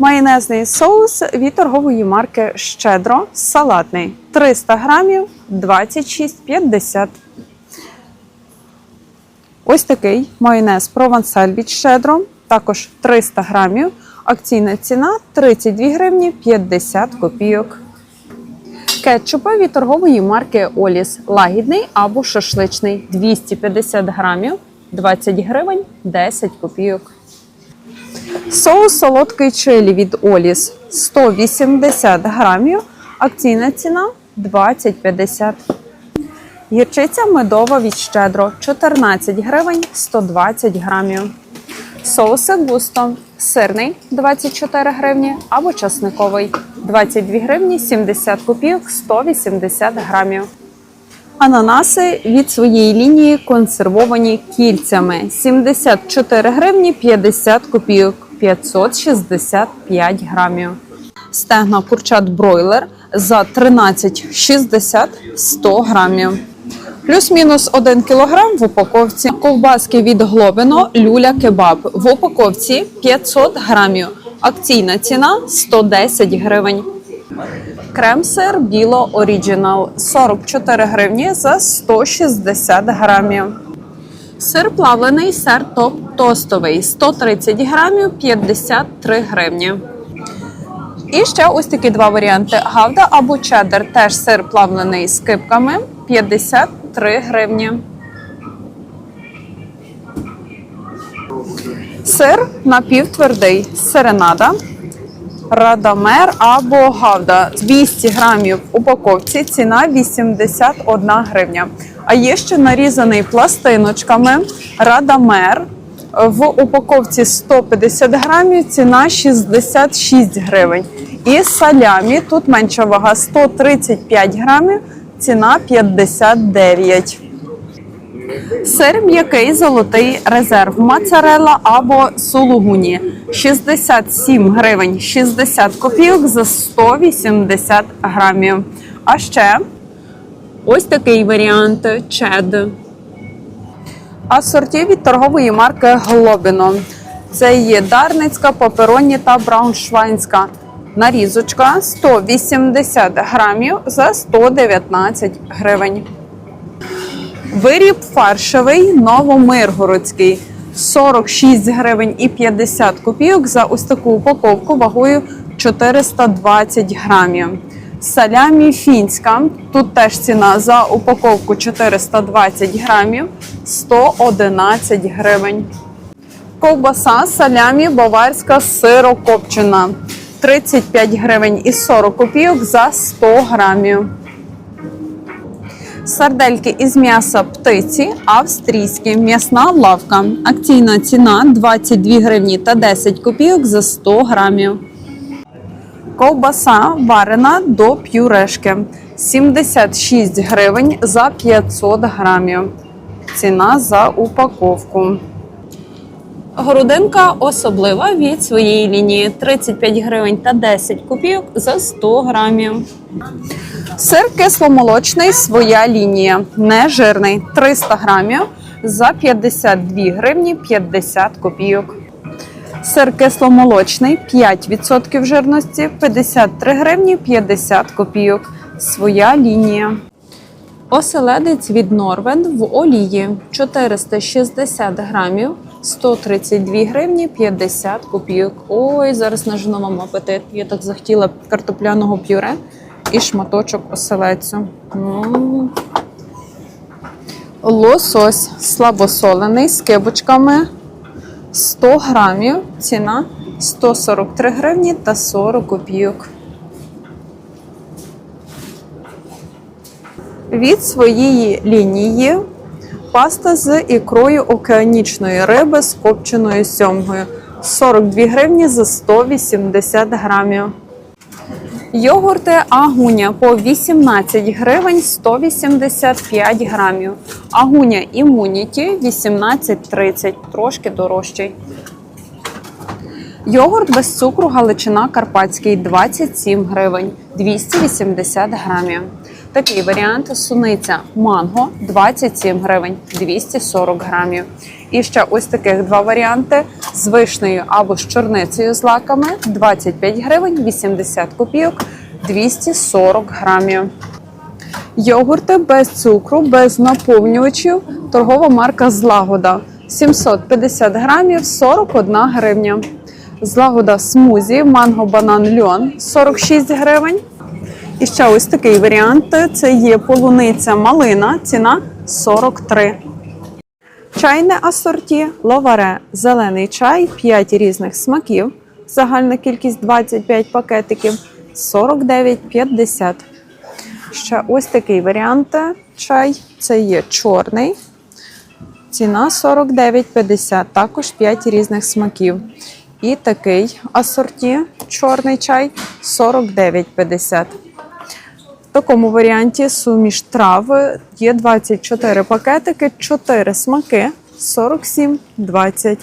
Майонезний соус від торгової марки Щедро салатний 300 грамів 26,50. Ось такий майонез провансаль від Щедро, також 300 грамів. Акційна ціна 32 гривні 50 копійок. Кетчупи від торгової марки Оліс лагідний або шашличний 250 грамів 20 гривень 10 копійок. Соус солодкий чилі від Оліс 180 грамів. Акційна ціна 20,50. Гірчиця медова від щедро 14 гривень 120 грамів. Соуси густо сирний 24 гривні або часниковий 22 гривні 70 копійок 180 грамів. Ананаси від своєї лінії консервовані кільцями 74 гривні 50 копійок 565 грамів. Стегна курчат бройлер за 13,60 100 грамів. Плюс-мінус 1 кг в упаковці. Ковбаски від Глобино люля кебаб в упаковці 500 грамів. Акційна ціна 110 гривень. Крем-сир Біло Оріджінал. 44 гривні за 160 грамів. Сир плавлений, сир топ тостовий. 130 грамів 53 гривні. І ще ось такі два варіанти: гавда або чеддер, теж сир плавлений з кипками. 53 гривні. Сир напівтвердий. Серенада, радамер або гавда 200 грамів в упаковці. Ціна 81 гривня. А є ще нарізаний пластиночками радамер в упаковці 150 грамів, ціна 66 гривень. І салямі, тут менша вага 135 грамів, ціна 59. Сир м'який золотий резерв моцарелла або сулугуні 67 гривень 60 копійок за 180 грамів. А ще ось такий варіант чед. Асорті від торгової марки Глобіно. Це є Дарницька, Папероні та Брауншвайнська. Нарізочка 180 грамів за 119 гривень. Виріб фаршевий новомиргородський 46 гривень і 50 копійок за ось таку упаковку вагою 420 грамів. Салямі фінська. Тут теж ціна за упаковку 420 грамів 111 гривень. Ковбаса салямі баварська сирокопчена 35 гривень і 40 копійок за 100 грамів. Сардельки із м'яса птиці австрійські. М'ясна лавка. Акційна ціна 22 гривні та 10 копійок за 100 грамів. Ковбаса варена до п'юрешки 76 гривень за 500 грамів. Ціна за упаковку. Грудинка особлива від своєї лінії 35 гривень та 10 копійок за 100 грамів. Сир кисломолочний, своя лінія, нежирний 300 грамів за 52 гривні 50 копійок. Сир кисломолочний 5% жирності 53 гривні 50 копійок. Своя лінія. Оселедець від Норвен в олії 460 грамів 132 гривні 50 копійок. Ой, зараз нажену вам апетит. Я так захотіла картопляного пюре і шматочок оселедцю. М. Лосось слабосолений з кибочками 100 грамів. Ціна 143 гривні та 40 копійок. Від своєї лінії паста з ікрою океанічної риби з копченою сьомгою 42 гривні за 180 грамів. Йогурти Агуня по 18 гривень 185 грамів. Агуня Імуніті 18,30, трошки дорожчий. Йогурт без цукру Галичина Карпатський 27 гривень 280 грамів. Такий варіант суниця манго 27 гривень 240 грамів. І ще ось таких два варіанти з вишнею або з чорницею з лаками 25 гривень, 80 копійок, 240 грамів. Йогурти без цукру, без наповнювачів. Торгова марка Злагода. 750 грамів, 41 гривня. Злагода смузі, манго банан льон 46 гривень. І ще ось такий варіант. Це є полуниця малина, ціна 43. Чайне асорті, ловаре, зелений чай, 5 різних смаків. Загальна кількість 25 пакетиків 49,50. Ще ось такий варіант чай. Це є чорний. Ціна 49,50. Також 5 різних смаків. І такий асорті чорний чай 49,50. Такому варіанті суміш трав є 24 пакетики, 4 смаки 47,20.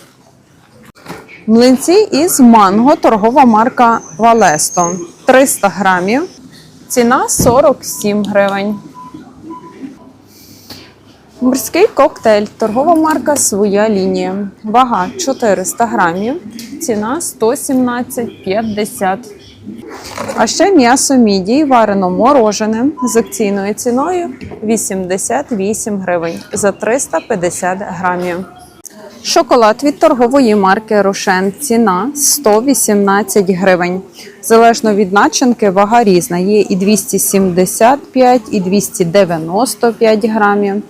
Млинці із манго, торгова марка Валесто. 300 грамів. Ціна 47 гривень. Морський коктейль, торгова марка Своя лінія. Вага 400 грамів. Ціна 117,50. А ще м'ясо мідій варено морожене з акційною ціною 88 гривень за 350 грамів. Шоколад від торгової марки Рошен. Ціна 118 гривень. Залежно від начинки, вага різна. Є і 275, і 295 грамів.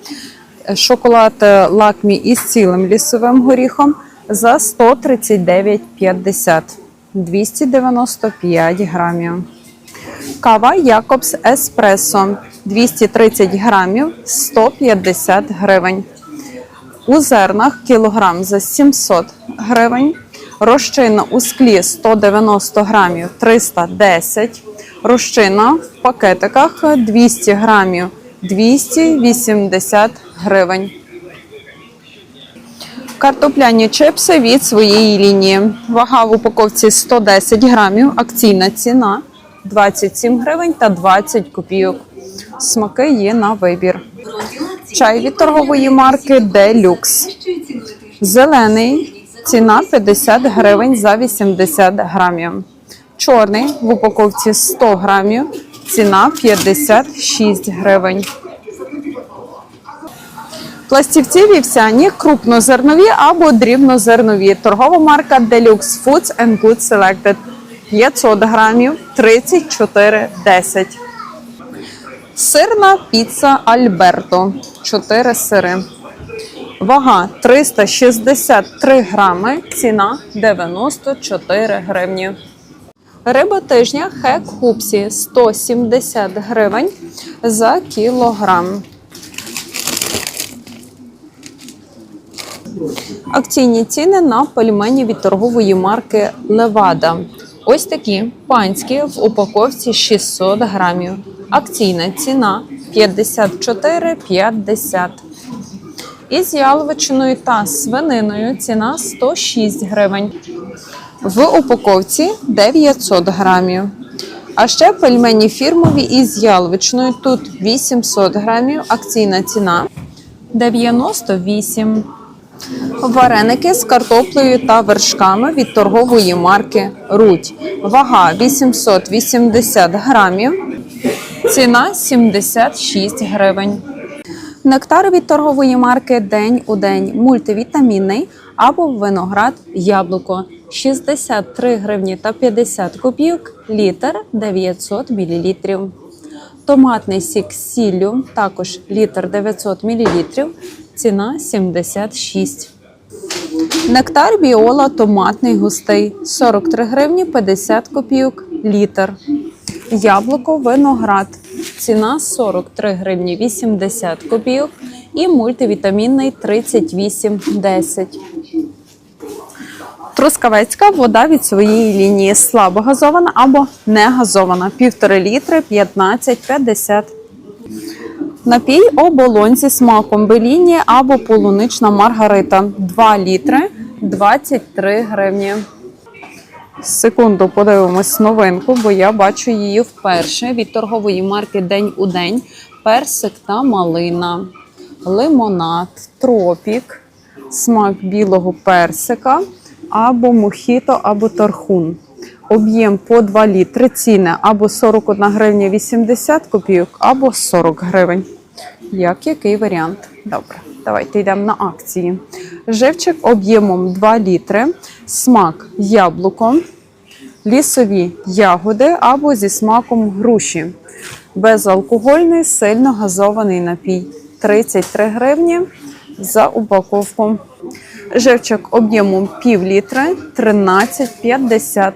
Шоколад е, лакмі із цілим лісовим горіхом за 139,50. 295 грамів. Кава Якобс Еспресо 230 грамів 150 гривень. У зернах кілограм за 700 гривень. Розчина у склі 190 грамів 310. Розчина в пакетиках 200 грамів 280 гривень. Картопляні чипси від своєї лінії. Вага в упаковці 110 грамів. Акційна ціна 27 гривень та 20 копійок. Смаки є на вибір. Чай від торгової марки Deluxe. Зелений. Ціна 50 гривень за 80 грамів. Чорний в упаковці 100 грамів. Ціна 56 гривень. Пластівці вівсяні, крупнозернові або дрібнозернові. Торгова марка Deluxe Foods and Good Selected. 500 грамів 34,10. Сирна піца Альберто. 4 сири. Вага 363 грами. Ціна 94 гривні. Риба тижня хек хупсі 170 гривень за кілограм. Акційні ціни на пельмені від торгової марки Левада. Ось такі панські в упаковці 600 грамів. Акційна ціна 54,50. Із яловичиною та свининою ціна 106 гривень. В упаковці 900 грамів. А ще пельмені фірмові із яловичиною. Тут 800 грамів. Акційна ціна 98. Вареники з картоплею та вершками від торгової марки Рудь. Вага 880 грамів. Ціна 76 гривень. Нектар від торгової марки День у день мультивітамінний або виноград яблуко 63 гривні та 50 копійок, літр 900 мл. Томатний сік з сіллю також літр 900 мл, ціна 76. Нектар біола томатний густий 43 гривні 50 копійок літр. Яблуко виноград. Ціна 43 гривні 80 копійок і мультивітамінний 38,10. Трускавецька вода від своєї лінії слабо газована або не газована. Півтори літри 15,50. Напій оболонці смаком беліні або полунична маргарита 2 літри 23 гривні. Секунду подивимось новинку, бо я бачу її вперше від торгової марки День у день. Персик та малина, лимонад, тропік смак білого персика, або мохіто, або тархун. Об'єм по 2 літри, ціни або 41 гривня 80 копійок, або 40 гривень. Як який варіант? Добре, давайте йдемо на акції. Живчик об'ємом 2 літри, смак яблуко, лісові ягоди або зі смаком груші. Безалкогольний, сильно газований напій. 33 гривні за упаковку. Живчик об'ємом пів літри 13,50.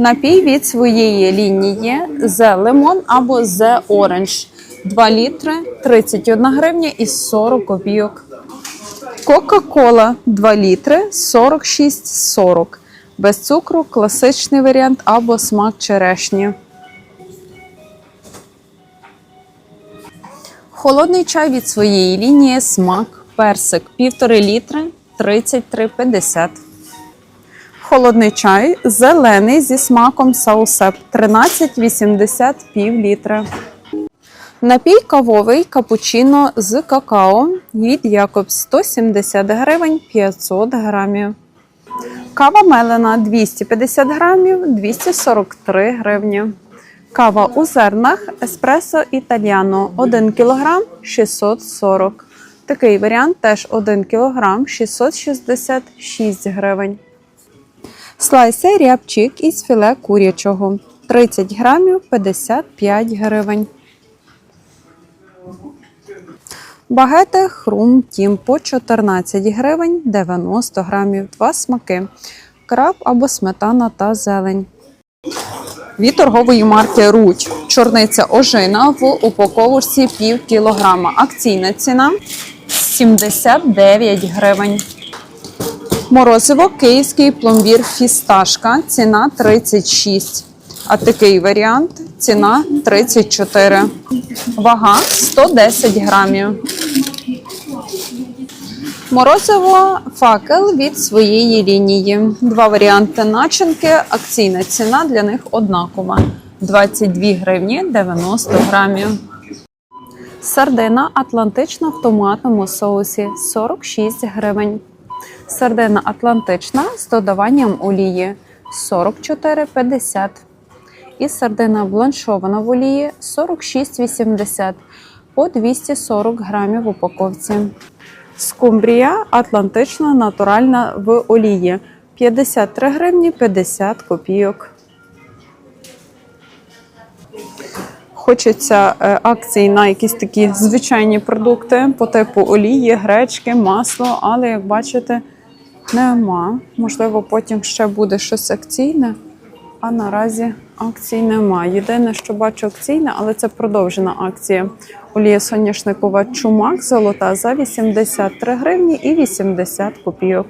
Напій від своєї лінії The Lemon або The Orange. 2 літри 31 гривня і 40 копійок. Кока-кола 2 літри 46,40. Без цукру класичний варіант або смак черешні. Холодний чай від своєї лінії смак персик 1,5 літри 33,50. Холодний чай зелений зі смаком саусеп 13,80 пів літра. Напій кавовий капучино з какао від Якобс 170 гривень 500 грамів. Кава мелена 250 грамів 243 гривні. Кава у зернах еспресо італіано 1 кг 640. Такий варіант теж 1 кг 666 гривень. Слайси рябчик із філе курячого 30 грамів 55 гривень. Багети хрум тім по 14 гривень 90 грамів. Два смаки. Краб або сметана та зелень. Від торгової марки Руть. Чорниця ожина в упаковочці пів кілограма. Акційна ціна 79 гривень. Морозиво київський пломбір фісташка. Ціна 36. А такий варіант ціна 34. Вага 110 грамів. Морозиво факел від своєї лінії. Два варіанти начинки. Акційна ціна для них однакова. 22 гривні 90 грамів. Сардина атлантична в томатному соусі 46 гривень. Сардина атлантична з додаванням олії 44,50. І сардина бланшована в олії 46,80 по 240 грамів в упаковці. Скумбрія атлантична натуральна в олії 53 гривні 50 копійок. Хочеться е, акції на якісь такі звичайні продукти по типу олії, гречки, масло, але як бачите, нема. Можливо, потім ще буде щось акційне, а наразі акцій немає. Єдине, що бачу акційне, але це продовжена акція. Олія соняшникова чумак золота за 83 гривні і 80 копійок.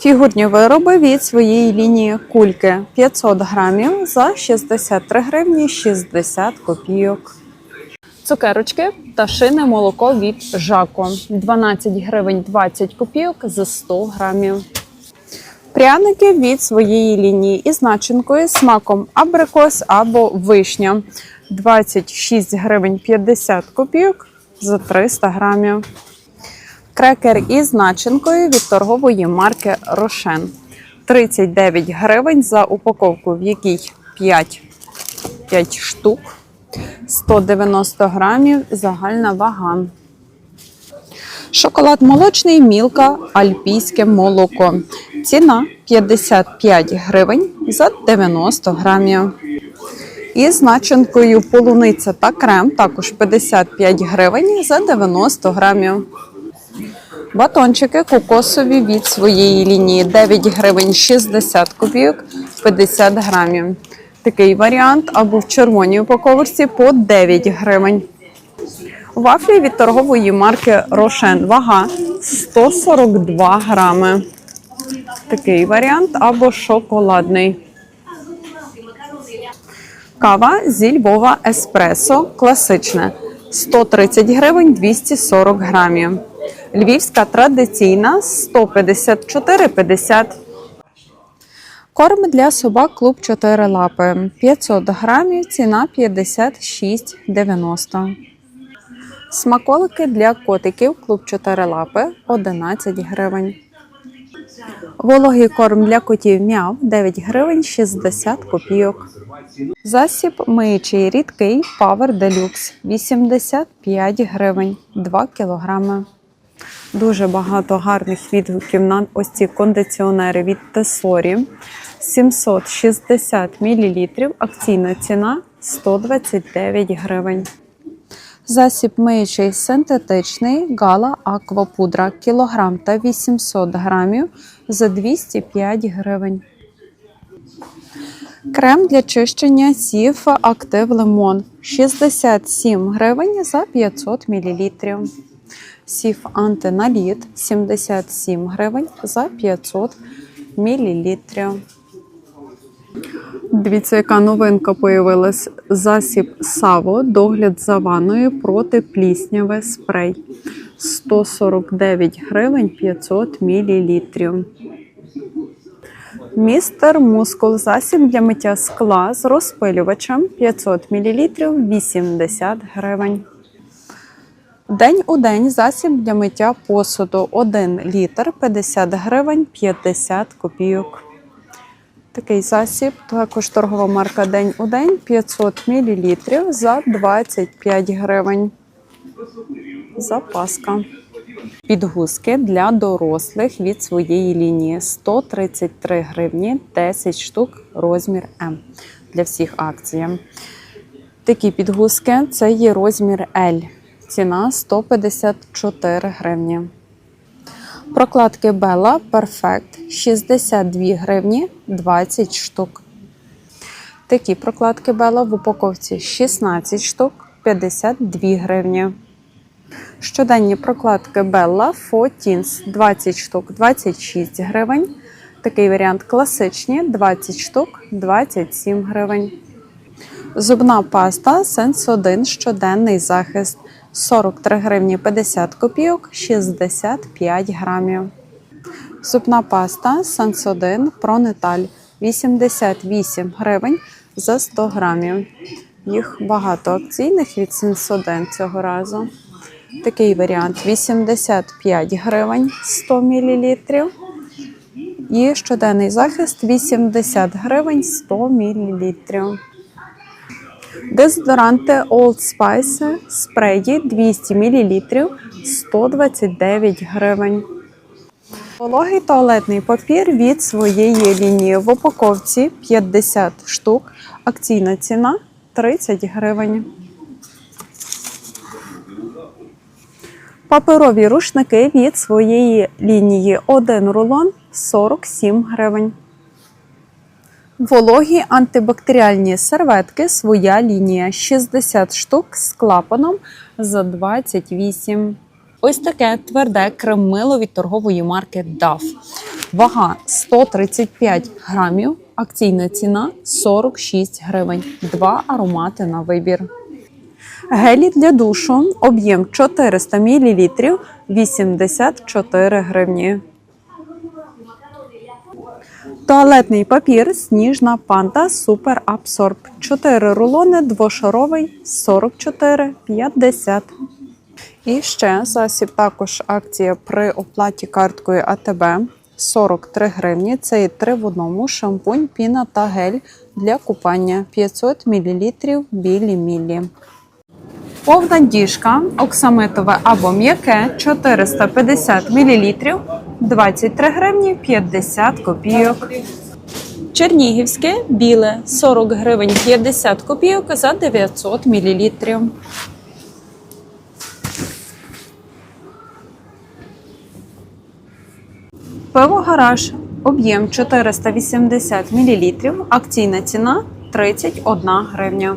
Фігурні вироби від своєї лінії кульки 500 грамів за 63 гривні 60 копійок. Цукерочки пташине молоко від Жако 12 гривень 20 копійок за 100 грамів. Пряники від своєї лінії із начинкою смаком абрикос або вишня 26 гривень 50 копійок за 300 грамів. Крекер із начинкою від торгової марки Рошен 39 гривень за упаковку, в якій 5, 5 штук, 190 грамів загальна вага. Шоколад молочний мілка альпійське молоко. Ціна 55 гривень за 90 грамів. І з начинкою полуниця та крем також 55 гривень за 90 грамів. Батончики кокосові від своєї лінії 9 гривень 60 копійок 50 грамів. Такий варіант або в червоній упаковочці по 9 гривень. Вафлі від торгової марки Рошен. Вага 142 грами. Такий варіант або шоколадний. Кава зі Львова Еспресо класичне 130 гривень 240 грамів. Львівська традиційна 154,50. Корм для собак клуб 4 лапи 500 грамів, ціна 56,90. Смаколики для котиків клуб 4 лапи 11 гривень. Вологий корм для котів м'яв 9 гривень 60 копійок. Засіб миючий рідкий Power Deluxe 85 гривень 2 кілограми. Дуже багато гарних відгуків на ось ці кондиціонери від Тесорі. 760 мл. Акційна ціна 129 гривень. Засіб миючий синтетичний Гала Аквапудра кілограм та 800 грамів за 205 гривень. Крем для чищення сів Актив Лимон 67 гривень за 500 мл. Сів антиналіт 77 гривень за 500 мл. Дивіться, яка новинка появилась. Засіб Саво, догляд за ванною проти плісняве спрей. 149 гривень 500 мл. Містер Мускул засіб для миття скла з розпилювачем 500 мл 80 гривень. День у день засіб для миття посуду 1 літр 50 гривень 50 копійок. Такий засіб, також торгова марка День у день 500 мл за 25 гривень. Запаска. Підгузки для дорослих від своєї лінії 133 гривні 10 штук, розмір М для всіх акцій. Такі підгузки це є розмір L. Ціна 154 гривні. Прокладки Bella Perfect 62 гривні 20 штук. Такі прокладки Bella в упаковці 16 штук 52 гривні. Щоденні прокладки Bella for 20 штук 26 гривень. Такий варіант класичні 20 штук 27 гривень. Зубна паста Sense1 щоденний захист 43 гривні 50 копійок 65 грамів. Зубна паста Sense1 Pronatal 88 гривень за 100 грамів. Їх багато акційних від Sense1 цього разу. Такий варіант 85 гривень 100 мл. І щоденний захист 80 гривень 100 мл. Дезодоранти Old Spice спреї 200 мл 129 гривень. Вологий туалетний папір від своєї лінії в упаковці 50 штук. Акційна ціна 30 гривень. Паперові рушники від своєї лінії 1 рулон 47 гривень. Вологі антибактеріальні серветки своя лінія 60 штук з клапаном за 28. Ось таке тверде крем-мило від торгової марки DAF. Вага 135 грамів. Акційна ціна 46 гривень. Два аромати на вибір. Гелі для душу. Об'єм 400 мл 84 гривні. Туалетний папір Сніжна панта Супер Абсорб. 4 рулони, двошаровий 44,50. І ще засіб також акція при оплаті карткою АТБ 43 гривні. Це і 3 в одному шампунь, піна та гель для купання 500 мл білі мілі. Повна діжка оксамитове або м'яке 450 мл 23 гривні 50 копійок. Чернігівське біле 40 гривень 50 копійок за 900 мл. Пиво гараж. Об'єм 480 мл. Акційна ціна 31 гривня.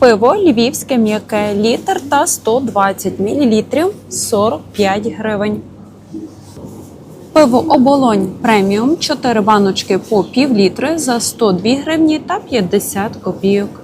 Пиво львівське м'яке літр та 120 мл 45 гривень. Пиво оболонь преміум 4 баночки по пів літри за 102 гривні та 50 копійок.